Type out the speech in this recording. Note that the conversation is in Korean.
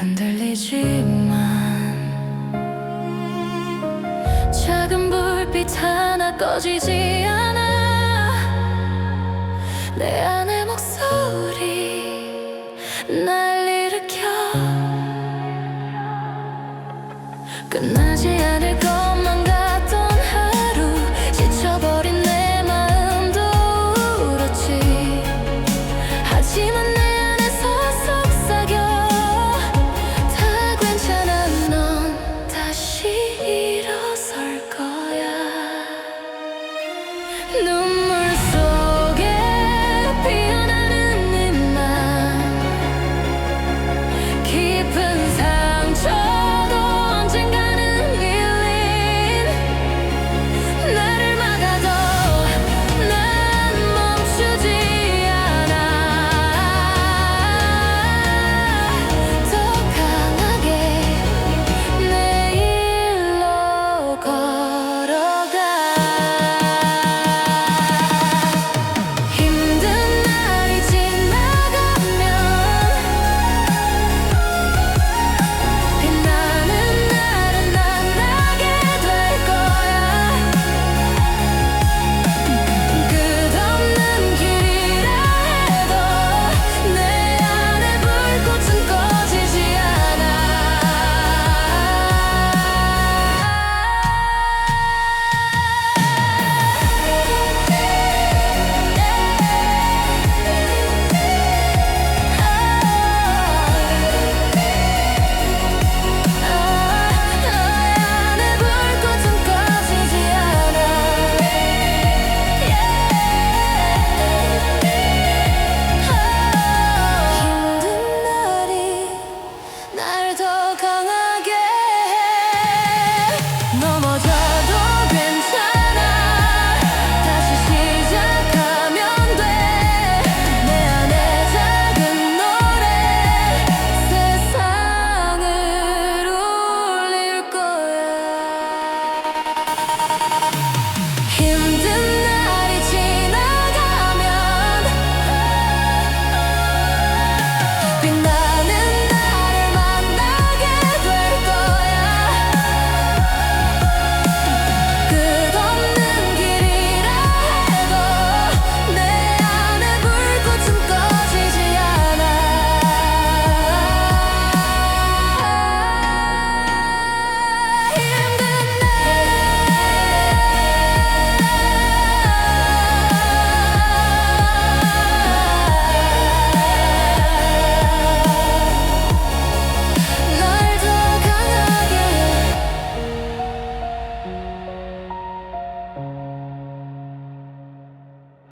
흔들리지만 작은 불빛 하나 꺼지지 않아. 내 안의 목소리 날 일으켜. 끝나지 않을 것만 같던 하루 지쳐버린 내 마음도 울었지. 하지만